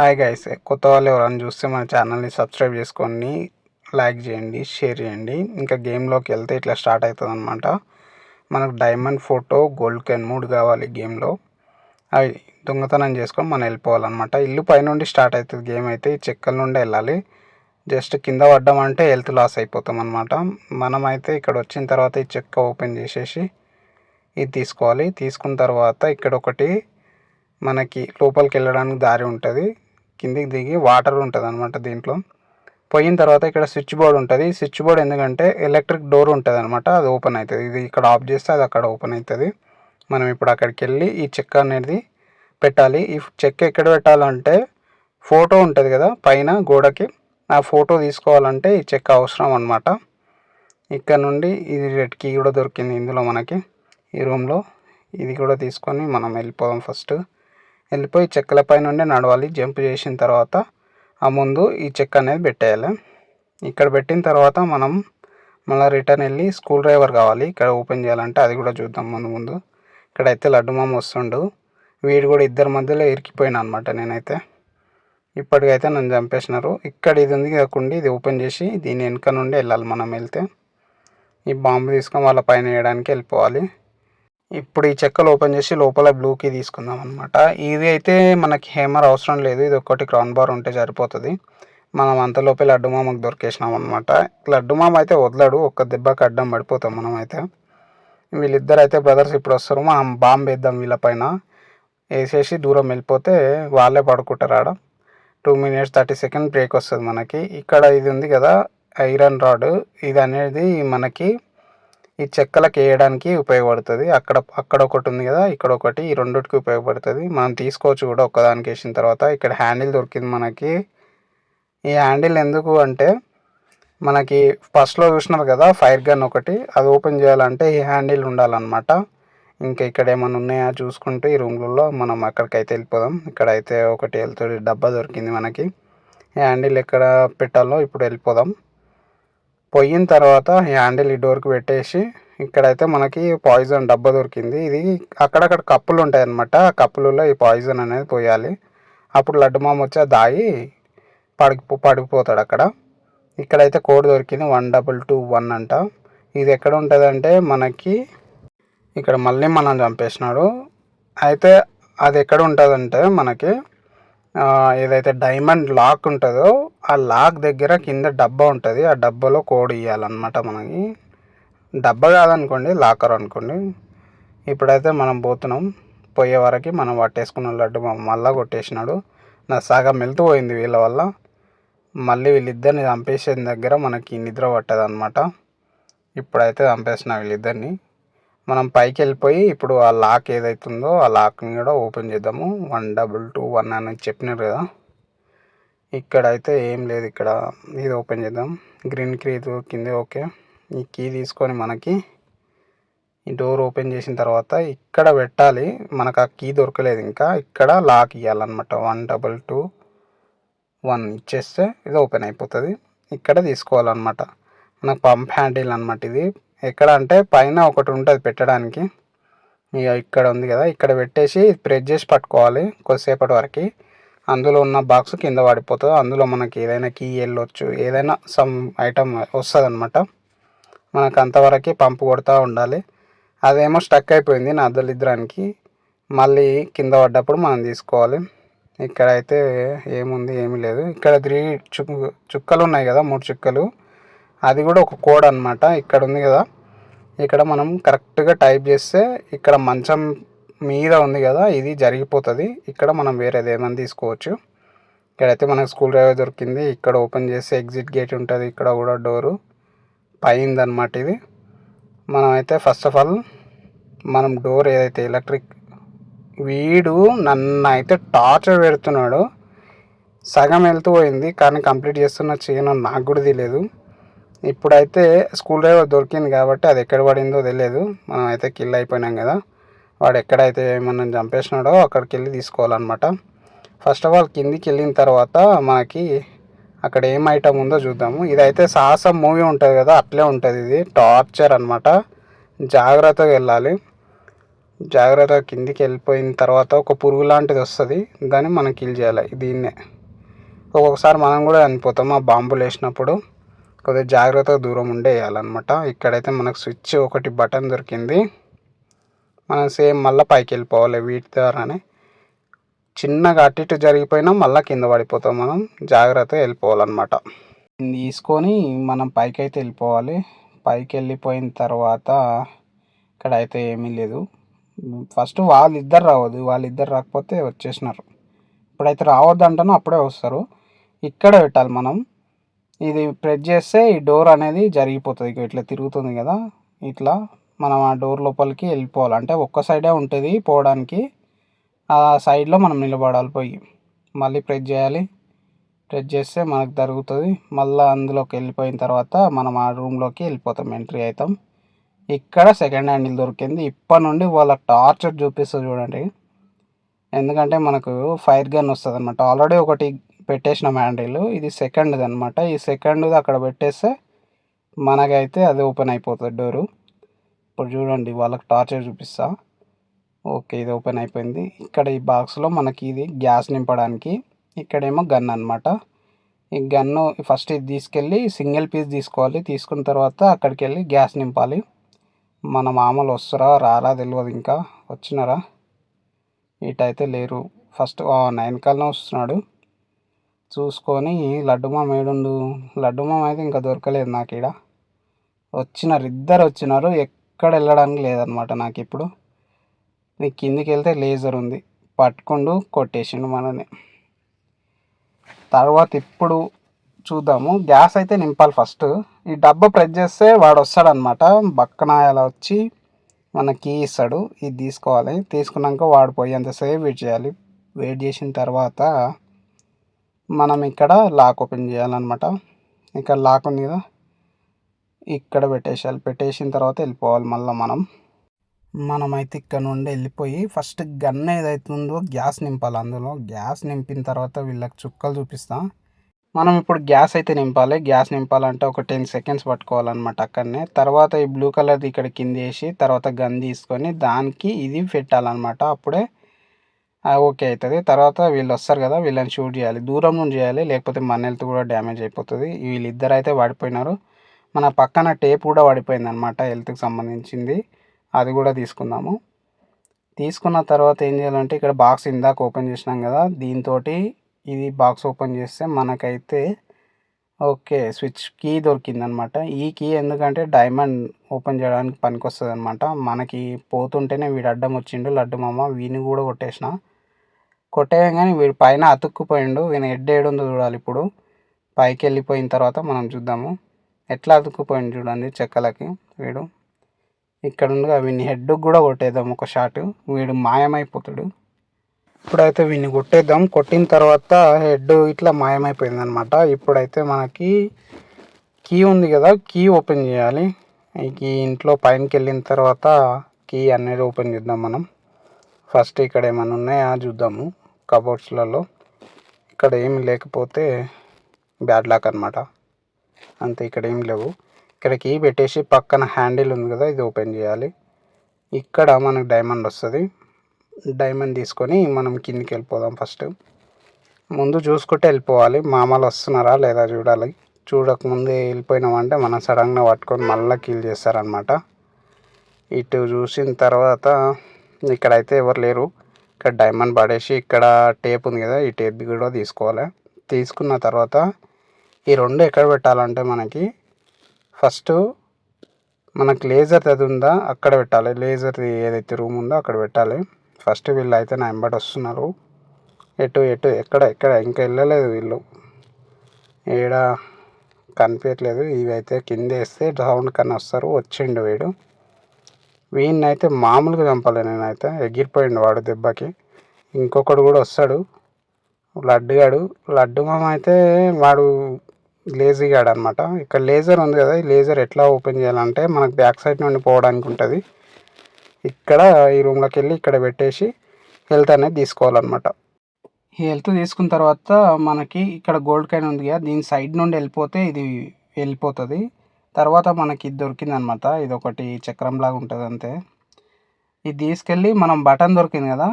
Hi guys కొత్త వాళ్ళు ఎవరైనా చూస్తే మన ఛానల్ని సబ్స్క్రైబ్ చేసుకొని లైక్ చేయండి షేర్ చేయండి. ఇంకా గేమ్లోకి వెళ్తే ఇట్లా స్టార్ట్ అవుతుంది అనమాట మనకు డైమండ్ ఫోటో గోల్డ్ కెన్ మూడు కావాలి గేమ్లో అవి దొంగతనం చేసుకొని మనం వెళ్ళిపోవాలన్నమాట. ఇల్లు పైనుండి స్టార్ట్ అవుతుంది గేమ్ అయితే ఈ చెక్కల నుండి వెళ్ళాలి. జస్ట్ కింద పడ్డామంటే హెల్త్ లాస్ అయిపోతాం అనమాట మనమైతే ఇక్కడ వచ్చిన తర్వాత ఈ చెక్క ఓపెన్ చేసేసి ఇది తీసుకోవాలి. తీసుకున్న తర్వాత ఇక్కడ ఒకటి మనకి లోపలికి వెళ్ళడానికి దారి ఉంటుంది. కిందికి దిగి వాటర్ ఉంటుంది అనమాట దీంట్లో. పోయిన తర్వాత ఇక్కడ స్విచ్ బోర్డ్ ఉంటుంది. స్విచ్ బోర్డ్ ఎందుకంటే ఎలక్ట్రిక్ డోర్ ఉంటుంది అనమాట అది ఓపెన్ అవుతుంది ఇది ఇక్కడ ఆఫ్ చేస్తే అది అక్కడ ఓపెన్ అవుతుంది మనం ఇప్పుడు అక్కడికి వెళ్ళి ఈ చెక్క అనేది పెట్టాలి. ఈ చెక్క ఎక్కడ పెట్టాలంటే ఫోటో ఉంటుంది కదా పైన గోడకి. ఆ ఫోటో తీసుకోవాలంటే ఈ చెక్క అవసరం అనమాట ఇక్కడ నుండి ఇది రెడ్ కీ కూడా దొరికింది ఇందులో మనకి. ఈ రూమ్లో ఇది కూడా తీసుకొని మనం వెళ్ళిపోదాం ఫస్ట్. వెళ్ళిపోయి చెక్కల పై నుండి నడవాలి. జంప్ చేసిన తర్వాత ఆ ముందు ఈ చెక్క అనేది పెట్టేయాలి. ఇక్కడ పెట్టిన తర్వాత మనం మళ్ళీ రిటర్న్ వెళ్ళి స్కూల్ డ్రైవర్ కావాలి. ఇక్కడ ఓపెన్ చేయాలంటే అది కూడా చూద్దాం ముందు ముందు. ఇక్కడైతే లడ్డు మామ వస్తుండు. వీడు కూడా ఇద్దరి మధ్యలో ఇరికిపోయినా అనమాట నేనైతే. ఇప్పటికైతే నన్ను చంపేసినారు. ఇక్కడ ఇది ఉంది కాకుండా ఇది ఓపెన్ చేసి దీని వెనుక నుండి వెళ్ళాలి మనం వెళ్తే. ఈ బాంబు తీసుకొని వాళ్ళ పైన వేయడానికి వెళ్ళిపోవాలి. ఇప్పుడు ఈ చెక్కలు ఓపెన్ చేసి లోపల బ్లూకి తీసుకుందాం అనమాట ఇది అయితే మనకి హేమర్ అవసరం లేదు. ఇది ఒక్కటి క్రౌన్ బార్ ఉంటే సరిపోతుంది. మనం అంతలోపే లడ్డు మామకు దొరికేసినాం అనమాట లడ్డు మామ అయితే వదలడు. ఒక్క దెబ్బకి అడ్డం పడిపోతాం మనం అయితే. వీళ్ళిద్దరు అయితే బ్రదర్స్ ఇప్పుడు వస్తారు. మనం బాంబు వేద్దాం వీళ్ళపైన వేసేసి దూరం వెళ్ళిపోతే వాళ్ళే పడుకుంటారు ఆడ. Two minutes thirty second break వస్తుంది మనకి. ఇక్కడ ఇది ఉంది కదా ఐరన్ రాడ్. ఇది అనేది మనకి ఈ చెక్కలకు వేయడానికి ఉపయోగపడుతుంది. అక్కడ అక్కడ ఒకటి ఉంది కదా ఇక్కడ ఒకటి ఈ రెండుకి ఉపయోగపడుతుంది. మనం తీసుకోవచ్చు కూడా ఒక్కదానికి వేసిన తర్వాత. ఇక్కడ హ్యాండిల్ దొరికింది మనకి. ఈ హ్యాండిల్ ఎందుకు అంటే మనకి ఫస్ట్లో చూసినారు కదా ఫైర్ గన్ ఒకటి. అది ఓపెన్ చేయాలంటే ఈ హ్యాండిల్ ఉండాలన్నమాట. ఇంకా ఇక్కడ ఏమైనా ఉన్నాయా చూసుకుంటే ఈ రూమ్లలో మనం అక్కడికైతే వెళ్ళిపోదాం. ఇక్కడైతే ఒకటి వెళ్తుంది డబ్బా దొరికింది మనకి. హ్యాండిల్ ఎక్కడ పెట్టాలో ఇప్పుడు వెళ్ళిపోదాం. పోయిన తర్వాత హ్యాండిల్ ఈ డోర్కి పెట్టేసి ఇక్కడైతే మనకి పాయిజన్ డబ్బా దొరికింది. ఇది అక్కడక్కడ కప్పులు ఉంటాయి అన్నమాట ఆ కప్పులలో ఈ పాయిజన్ అనేది పోయాలి. అప్పుడు లడ్డు మామ వచ్చి దాగి పడికి పడిపోతాడు అక్కడ. ఇక్కడైతే కోడ్ దొరికింది వన్ డబల్ టూ వన్ అంట. ఇది ఎక్కడ ఉంటుంది అంటే మనకి ఇక్కడ మళ్ళీ మనం చంపేసినాడు. అయితే అది ఎక్కడ ఉంటుందంటే మనకి ఏదైతే డైమండ్ లాక్ ఉంటుందో ఆ లాక్ దగ్గర కింద డబ్బా ఉంటుంది. ఆ డబ్బాలో కోడ్ ఇవ్వాలన్నమాట మనకి. డబ్బా కాదనుకోండి లాకర్ అనుకోండి. ఇప్పుడైతే మనం పోతున్నాం. పోయే వరకు మనం పట్టేసుకున్న లడ్డు మళ్ళా కొట్టేసినాడు. నా సగం వెళ్తూ పోయింది వీళ్ళ వల్ల. మళ్ళీ వీళ్ళిద్దరిని చంపేసిన దగ్గర మనకి నిద్ర పట్టదనమాట ఇప్పుడైతే చంపేసిన వీళ్ళిద్దరిని. మనం పైకి వెళ్ళిపోయి ఇప్పుడు ఆ లాక్ ఏదైతుందో ఆ లాక్ని కూడా ఓపెన్ చేద్దాము. వన్ డబుల్ టూ వన్ అని చెప్పినారు కదా. ఇక్కడ అయితే ఏం లేదు ఇక్కడ. ఇది ఓపెన్ చేద్దాం. గ్రీన్ కీ కింద ఓకే. ఈ కీ తీసుకొని మనకి ఈ డోర్ ఓపెన్ చేసిన తర్వాత ఇక్కడ పెట్టాలి. మనకు ఆ కీ దొరకలేదు ఇంకా. ఇక్కడ లాక్ ఇవ్వాలన్నమాట వన్ డబల్ టూ వన్ ఇచ్చేస్తే ఇది ఓపెన్ అయిపోతుంది. ఇక్కడ తీసుకోవాలన్నమాట. మనకు పంప్ హ్యాండిల్ అనమాట ఇది. ఎక్కడ అంటే పైన ఒకటి ఉంటుంది పెట్టడానికి. ఇక ఇక్కడ ఉంది కదా ఇక్కడ పెట్టేసి ప్రెస్ చేసి పట్టుకోవాలి కొద్దిసేపటి వరకు. అందులో ఉన్న బాక్స్ కింద పడిపోతుంది. అందులో మనకి ఏదైనా కీ వెళ్ళొచ్చు ఏదైనా సమ్ ఐటమ్ వస్తుంది అనమాట మనకు అంతవరకు పంపు కొడుతూ ఉండాలి. అదేమో స్టక్ అయిపోయింది నా అద్దలిద్దరానికి మళ్ళీ కింద పడ్డప్పుడు మనం తీసుకోవాలి. ఇక్కడైతే ఏముంది ఏమీ లేదు. ఇక్కడ త్రీ చుక్ చుక్కలు ఉన్నాయి కదా మూడు చుక్కలు. అది కూడా ఒక కోడ్ అనమాట ఇక్కడ ఉంది కదా. ఇక్కడ మనం కరెక్ట్గా టైప్ చేస్తే ఇక్కడ మంచం మీద ఉంది కదా ఇది జరిగిపోతుంది. ఇక్కడ మనం వేరేది ఏమైనా తీసుకోవచ్చు. ఇక్కడైతే మనకు స్కూల్ డ్రైవర్ దొరికింది. ఇక్కడ ఓపెన్ చేస్తే ఎగ్జిట్ గేట్ ఉంటుంది. ఇక్కడ కూడా డోరు పైంది అనమాట ఇది. మనం అయితే ఫస్ట్ ఆఫ్ ఆల్ మనం డోర్ ఏదైతే ఎలక్ట్రిక్ వీడు నన్ను అయితే టార్చర్ పెడుతున్నాడు సగం వెళ్తూ పోయింది. కానీ కంప్లీట్ చేస్తున్న చేయను నాకు కూడా తెలియదు. ఇప్పుడైతే స్కూల్ డ్రైవర్ దొరికింది కాబట్టి అది ఎక్కడ పడిందో తెలియదు మనం అయితే కిల్ అయిపోయినాం కదా. వాడు ఎక్కడైతే ఏమన్నా చంపేసినాడో అక్కడికి వెళ్ళి తీసుకోవాలన్నమాట. ఫస్ట్ ఆఫ్ ఆల్ కిందికి వెళ్ళిన తర్వాత మనకి అక్కడ ఏం ఐటమ్ ఉందో చూద్దాము. ఇదైతే సాహసం మూవీ ఉంటుంది కదా అట్లే ఉంటుంది ఇది. టార్చర్ అనమాట జాగ్రత్తగా వెళ్ళాలి. జాగ్రత్తగా కిందికి వెళ్ళిపోయిన తర్వాత ఒక పురుగు లాంటిది వస్తుంది. దాన్ని మనం కిల్ చేయాలి. దీన్నే. ఒక్కొక్కసారి మనం కూడా చనిపోతాం ఆ బాంబులు వేసినప్పుడు. కొద్దిగా జాగ్రత్తగా దూరం ఉండే వేయాలన్నమాట ఇక్కడైతే మనకు స్విచ్ ఒకటి బటన్ దొరికింది. మనం సేమ్ మళ్ళీ పైకి వెళ్ళిపోవాలి వీటి ద్వారానే. చిన్నగా అటు ఇటు జరిగిపోయినా మళ్ళీ కింద పడిపోతాం మనం. జాగ్రత్తగా వెళ్ళిపోవాలన్నమాట. తీసుకొని మనం పైకి అయితే వెళ్ళిపోవాలి. పైకి వెళ్ళిపోయిన తర్వాత ఇక్కడ అయితే ఏమీ లేదు. ఫస్ట్ వాళ్ళిద్దరు రావద్దు. వాళ్ళిద్దరు రాకపోతే వచ్చేసినారు. ఇప్పుడైతే రావద్దు అంటానో అప్పుడే వస్తారు. ఇక్కడ పెట్టాలి మనం. ఇది ప్రెస్ చేస్తే ఈ డోర్ అనేది జరిగిపోతుంది. ఇక ఇట్లా తిరుగుతుంది కదా. ఇట్లా మనం ఆ డోర్ లోపలికి వెళ్ళిపోవాలి. అంటే ఒక్క సైడే ఉంటుంది పోవడానికి. ఆ సైడ్లో మనం నిలబడాలి పోయి. మళ్ళీ ప్రెస్ చేయాలి. ప్రెస్ చేస్తే మనకు జరుగుతుంది. మళ్ళీ అందులోకి వెళ్ళిపోయిన తర్వాత మనం ఆ రూమ్లోకి వెళ్ళిపోతాం. ఎంట్రీ అవుతాం. ఇక్కడ సెకండ్ హ్యాండిల్ దొరికింది. ఇప్పటి నుండి వాళ్ళ టార్చర్ చూపిస్తుంది చూడండి. ఎందుకంటే మనకు ఫైర్ గన్ వస్తుంది అనమాట ఆల్రెడీ ఒకటి పెట్టేసిన హ్యాండిల్ ఇది సెకండ్ది అనమాట ఈ సెకండ్ది అక్కడ పెట్టేస్తే మనకైతే అది ఓపెన్ అయిపోతుంది డోరు ఇప్పుడు చూడండి వాళ్ళకి టార్చర్ చూపిస్తా. ఓకే ఇది ఓపెన్ అయిపోయింది. ఇక్కడ ఈ బాక్స్లో మనకి ఇది గ్యాస్ నింపడానికి ఇక్కడేమో గన్ అనమాట ఈ గన్ను ఫస్ట్ ఇది తీసుకెళ్ళి సింగిల్ పీస్ తీసుకోవాలి. తీసుకున్న తర్వాత అక్కడికి వెళ్ళి గ్యాస్ నింపాలి. మన మామూలు వస్తారా రారా తెలియదు ఇంకా. వచ్చినారా? ఇటైతే లేరు. ఫస్ట్ వెనకాలనే వస్తున్నాడు. చూసుకొని లడ్డు మామ ఏడుండు? లడ్డు అయితే ఇంకా దొరకలేదు నాకు ఇక్కడ వచ్చినారు ఇద్దరు వచ్చినారు. ఎక్కడ వెళ్ళడానికి లేదనమాట నాకు ఇప్పుడు. నీ కిందికి వెళ్తే లేజర్ ఉంది. పట్టుకుండు కొట్టేసిండు మనని తర్వాత ఇప్పుడు చూద్దాము. గ్యాస్ అయితే నింపాలి ఫస్ట్. ఈ డబ్బా ప్రెస్ చేస్తే వాడు వస్తాడనమాట బక్కనాయాల వచ్చి మన కీ ఇస్తాడు. ఇది తీసుకోవాలి. తీసుకున్నాక వాడు పోయేంతసేపు వెయిట్ చేయాలి. వెయిట్ చేసిన తర్వాత మనం ఇక్కడ లాక్ ఓపెన్ చేయాలన్నమాట. ఇక్కడ లాక్ ఉంది కదా. ఇక్కడ పెట్టేసేయాలి. పెట్టేసిన తర్వాత వెళ్ళిపోవాలి మళ్ళీ మనం. మనమైతే ఇక్కడ నుండి వెళ్ళిపోయి ఫస్ట్ గన్ ఏదైతే ఉందో గ్యాస్ నింపాలి అందులో. గ్యాస్ నింపిన తర్వాత వీళ్ళకి చుక్కలు చూపిస్తాం. మనం ఇప్పుడు గ్యాస్ అయితే నింపాలి. గ్యాస్ నింపాలంటే ఒక టెన్ సెకండ్స్ పట్టుకోవాలన్నమాట అక్కడనే. తర్వాత ఈ బ్లూ కలర్ది ఇక్కడ కింద వేసి తర్వాత గన్ తీసుకొని దానికి ఇది పెట్టాలన్నమాట. అప్పుడే ఓకే అవుతుంది. తర్వాత వీళ్ళు వస్తారు కదా వీళ్ళని షూట్ చేయాలి. దూరం నుండి చేయాలి లేకపోతే మన హెల్త్ కూడా డ్యామేజ్ అయిపోతుంది. వీళ్ళిద్దరు అయితే పడిపోయినారు మన పక్కన టేప్ కూడా పడిపోయింది అనమాట హెల్త్కి సంబంధించింది. అది కూడా తీసుకుందాము. తీసుకున్న తర్వాత ఏం చేయాలంటే ఇక్కడ బాక్స్ ఇందాక ఓపెన్ చేసినాం కదా దీంతో ఇది బాక్స్ ఓపెన్ చేస్తే మనకైతే ఓకే స్విచ్ కీ దొరికిందనమాట ఈ కీ ఎందుకంటే డైమండ్ ఓపెన్ చేయడానికి పనికి వస్తుంది అనమాట మనకి పోతుంటేనే వీడు అడ్డం వచ్చిండు లడ్డు మామ వీని కూడా కొట్టేసిన. కొట్టేయంగానే వీడు పైన అతుక్కుపోయిండు. వీని హెడ్ ఏడుందో చూడాలి ఇప్పుడు. పైకి వెళ్ళిపోయిన తర్వాత మనం చూద్దాము. ఎట్లా అతుక్కుపోయిండు చూడండి చెక్కలకి వీడు. ఇక్కడ ఉండగా వీని హెడ్ కూడా కొట్టేద్దాం ఒక షాట్. వీడు మాయమైపోతాడు. ఇప్పుడైతే వీడిని కొట్టేద్దాం. కొట్టిన తర్వాత హెడ్ ఇట్లా మాయమైపోయింది అనమాట ఇప్పుడైతే మనకి కీ ఉంది కదా కీ ఓపెన్ చేయాలి. ఈ ఇంట్లో పైనకి వెళ్ళిన తర్వాత కీ అనేది ఓపెన్ చేద్దాం మనం. ఫస్ట్ ఇక్కడ ఏమైనా ఉన్నాయా చూద్దాము. కబోర్డ్స్లలో ఇక్కడ ఏమి లేకపోతే బ్యాడ్ లాక్ అనమాట అంతే ఇక్కడ ఏం లేవు. ఇక్కడ కీ పెట్టేసి పక్కన హ్యాండిల్ ఉంది కదా ఇది ఓపెన్ చేయాలి. ఇక్కడ మనకు డైమండ్ వస్తుంది. డైమండ్ తీసుకొని మనం కిందికి వెళ్ళిపోదాం ఫస్ట్. ముందు చూసుకుంటే వెళ్ళిపోవాలి. మామలు వస్తున్నారా లేదా చూడాలి. చూడకముందే వెళ్ళిపోయినామంటే మనం సడన్గా పట్టుకొని మళ్ళీ కిల్ చేస్తారనమాట ఇటు చూసిన తర్వాత ఇక్కడైతే ఎవరు లేరు. ఇక్కడ డైమండ్ పడేసి ఇక్కడ టేప్ ఉంది కదా ఈ టేప్ కూడా తీసుకోవాలి. తీసుకున్న తర్వాత ఈ రెండు ఎక్కడ పెట్టాలంటే మనకి ఫస్ట్ మనకు లేజర్ అది ఉందా అక్కడ పెట్టాలి. లేజర్ ఏదైతే రూమ్ ఉందో అక్కడ పెట్టాలి. ఫస్ట్ వీళ్ళు అయితే నా వెంబడి వస్తున్నారు. ఎటు ఎటు ఎక్కడ ఎక్కడ? ఇంకా వెళ్ళలేదు వీళ్ళు. ఏడ? కనిపించట్లేదు. ఇవి అయితే కింద వేస్తే సౌండ్ కన్నా వస్తారు. వచ్చిండు వీడు. వీడిని అయితే మామూలుగా చంపాలి నేనైతే. ఎగిరిపోయిండు వాడు దెబ్బకి. ఇంకొకడు కూడా వస్తాడు. లడ్డుగాడు. లడ్డు మామ అయితే వాడు లేజీగాడు అనమాట ఇక్కడ లేజర్ ఉంది కదా ఈ లేజర్ ఎట్లా ఓపెన్ చేయాలంటే మనకు బ్యాక్ సైడ్ నుండి పోవడానికి ఉంటుంది. ఇక్కడ ఈ రూమ్లోకి వెళ్ళి ఇక్కడ పెట్టేసి హెల్త్ అనేది తీసుకోవాలన్నమాట. ఈ హెల్త్ తీసుకున్న తర్వాత మనకి ఇక్కడ గోల్డ్ కాయిన్ ఉంది కదా దీని సైడ్ నుండి వెళ్ళిపోతే ఇది వెళ్ళిపోతుంది. తర్వాత మనకి ఇది దొరికింది అనమాట ఇది ఒకటి చక్రంలాగా ఉంటుంది అంతే. ఇది తీసుకెళ్ళి మనం బటన్ దొరికింది కదా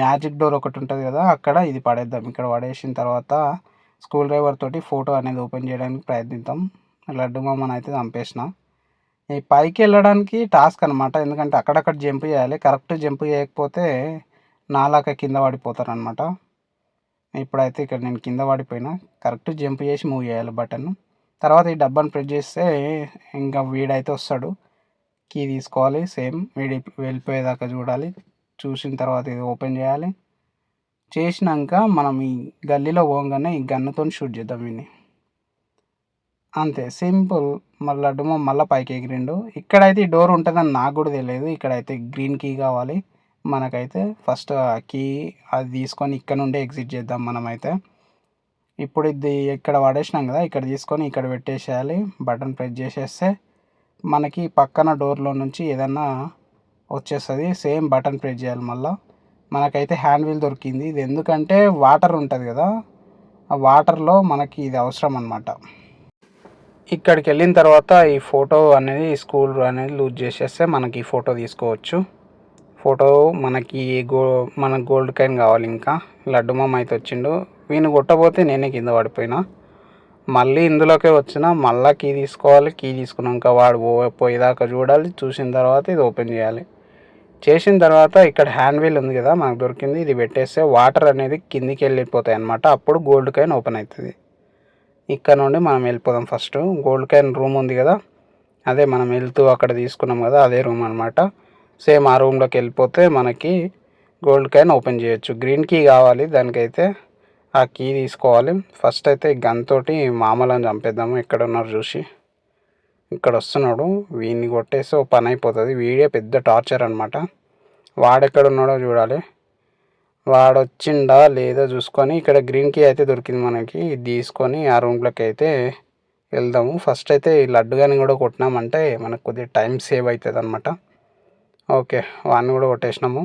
మ్యాజిక్ డోర్ ఒకటి ఉంటుంది కదా అక్కడ ఇది పడేద్దాం. ఇక్కడ పడేసిన తర్వాత స్క్రూ డ్రైవర్ తోటి ఫోటో అనేది ఓపెన్ చేయడానికి ప్రయత్నిద్దాం. లడ్డు మామని అయితే చంపేసిన. ఈ పైకి వెళ్ళడానికి టాస్క్ అనమాట. ఎందుకంటే అక్కడక్కడ జంప్ చేయాలి. కరెక్ట్ జంప్ చేయకపోతే నాలాక కింద పడిపోతారనమాట. ఇప్పుడైతే ఇక్కడ నేను కింద పడిపోయినా. కరెక్ట్ జంప్ చేసి మూవ్ చేయాలి బటన్. తర్వాత ఈ డబ్బాను ప్రెస్ చేస్తే ఇంకా వీడైతే వస్తాడు. కీ తీసుకోవాలి సేమ్ వీడి వెళ్ళిపోయేదాకా చూడాలి. చూసిన తర్వాత ఇది ఓపెన్ చేయాలి. చేసినాక మనం ఈ గల్లీలో పోగానే ఈ గన్నుతో షూట్ చేద్దాం వీడిని. అంతే సింపుల్. మళ్ళీ లడ్డుమో మళ్ళీ పైకి ఎగిరిండు. ఇక్కడైతే ఈ డోర్ ఉంటుందని నాకు కూడా తెలియదు. ఇక్కడైతే గ్రీన్ కీ కావాలి. మనకైతే ఫస్ట్ ఆ కీ అది తీసుకొని ఇక్కడ నుండి ఎగ్జిట్ చేద్దాం మనమైతే. ఇప్పుడు ఇది ఇక్కడ పడేసినాం కదా ఇక్కడ తీసుకొని ఇక్కడ పెట్టేసేయాలి. బటన్ ప్రెస్ చేసేస్తే మనకి పక్కన డోర్లో నుంచి ఏదన్నా వచ్చేస్తుంది. సేమ్ బటన్ ప్రెస్ చేయాలి మళ్ళీ. మనకైతే హ్యాండ్ వీల్ దొరికింది. ఇది ఎందుకంటే వాటర్ ఉంటుంది కదా ఆ వాటర్లో మనకి ఇది అవసరం అనమాట ఇక్కడికి వెళ్ళిన తర్వాత ఈ ఫోటో అనేది స్కూల్ అనేది లూజ్ చేసేస్తే మనకి ఈ ఫోటో తీసుకోవచ్చు. ఫోటో మనకి గో మన గోల్డ్ కాయిన్ కావాలి ఇంకా. లడ్డు మామ అయితే వచ్చిండు. వీని కొట్టబోతే నేనే కింద పడిపోయినా. మళ్ళీ ఇందులోకే వచ్చిన మళ్ళీ కీ తీసుకోవాలి కీ తీసుకున్నాక వాడు పోయేదాకా చూడాలి చూసిన తర్వాత ఇది ఓపెన్ చేయాలి. చేసిన తర్వాత ఇక్కడ హ్యాండ్ వీల్ ఉంది కదా మనకు దొరికింది ఇది పెట్టేస్తే వాటర్ అనేది కిందికి వెళ్ళిపోతాయి అనమాట అప్పుడు గోల్డ్ కాయిన్ ఓపెన్ అవుతుంది. ఇక్కడ నుండి మనం వెళ్ళిపోదాం ఫస్ట్. గోల్డ్ కాయిన్ రూమ్ ఉంది కదా అదే మనం వెళ్తూ అక్కడ తీసుకున్నాం కదా అదే రూమ్ అనమాట సేమ్ ఆ రూమ్లోకి వెళ్ళిపోతే మనకి గోల్డ్ కాయిన్ ఓపెన్ చేయొచ్చు. గ్రీన్ కీ కావాలి దానికైతే. ఆ కీ తీసుకోవాలి. ఫస్ట్ అయితే గన్ తోటి చంపేద్దాము. ఎక్కడ ఉన్నారు చూసి. ఇక్కడ వస్తున్నాడు. వీడిని కొట్టేస్తే ఓ పని అయిపోతుంది. వీడే పెద్ద టార్చర్ అనమాట వాడెక్కడ ఉన్నాడో చూడాలి. వాడు వచ్చిండా లేదో చూసుకొని ఇక్కడ గ్రీన్ కీ అయితే దొరికింది మనకి. తీసుకొని ఆ రూమ్లోకి అయితే వెళ్దాము. ఫస్ట్ అయితే ఈ లడ్డు కానీ కూడా కొట్టినామంటే మనకు కొద్దిగా టైం సేవ్ అవుతుంది అనమాట ఓకే వాడిని కూడా కొట్టేసినాము.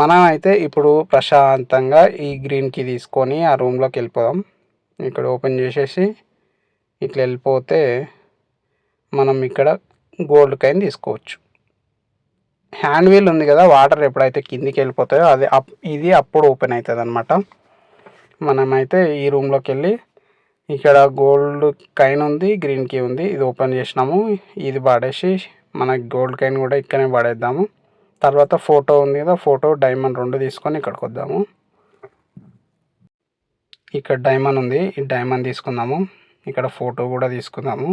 మనం అయితే ఇప్పుడు ప్రశాంతంగా ఈ గ్రీన్కి తీసుకొని ఆ రూమ్లోకి వెళ్ళిపోదాం. ఇక్కడ ఓపెన్ చేసేసి ఇట్లా వెళ్ళిపోతే మనం ఇక్కడ గోల్డ్ కైన్ తీసుకోవచ్చు. హ్యాండ్ వీల్ ఉంది కదా వాటర్ ఎప్పుడైతే కిందికి వెళ్ళిపోతాయో అది అప్ ఇది అప్పుడు ఓపెన్ అవుతుంది అనమాట మనమైతే ఈ రూమ్లోకి వెళ్ళి ఇక్కడ గోల్డ్ కైన్ ఉంది గ్రీన్ కీ ఉంది ఇది ఓపెన్ చేసినాము. ఇది పడేసి మన గోల్డ్ కైన్ కూడా ఇక్కడనే పడేద్దాము. తర్వాత ఫోటో ఉంది కదా ఫోటో డైమండ్ రెండు తీసుకొని ఇక్కడికి వద్దాము. ఇక్కడ డైమండ్ ఉంది ఈ డైమండ్ తీసుకుందాము. ఇక్కడ ఫోటో కూడా తీసుకుందాము.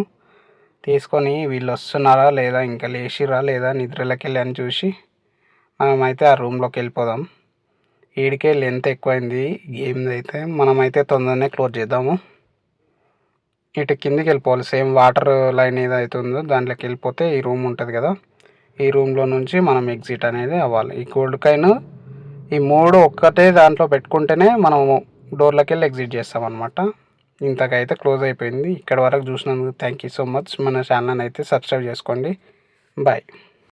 తీసుకొని వీళ్ళు వస్తున్నారా లేదా ఇంకా లేచిరా లేదా నిద్రలోకి వెళ్ళి అని చూసి మనమైతే ఆ రూమ్లోకి వెళ్ళిపోదాం. వీడికే లెంత్ ఎక్కువైంది గేమ్ అయితే. మనమైతే తొందరనే క్లోజ్ చేద్దాము. ఇటు కిందికి వెళ్ళిపోవాలి. సేమ్ వాటర్ లైన్ ఏదైతే ఉందో దాంట్లోకి వెళ్ళిపోతే ఈ రూమ్ ఉంటుంది కదా. ఈ రూమ్లో నుంచి మనం ఎగ్జిట్ అనేది అవ్వాలి. ఈ గోల్డ్ కాయిన్ ఈ మూడు ఒక్కటే దాంట్లో పెట్టుకుంటేనే మనము డోర్లోకి వెళ్ళి ఎగ్జిట్ చేస్తామన్నమాట. ఇంతకైతే క్లోజ్ అయిపోయింది. ఇక్కడ వరకు చూసినందుకు థ్యాంక్ యూ సో మచ్. మన ఛానల్ అయితే సబ్స్క్రైబ్ చేసుకోండి. బాయ్.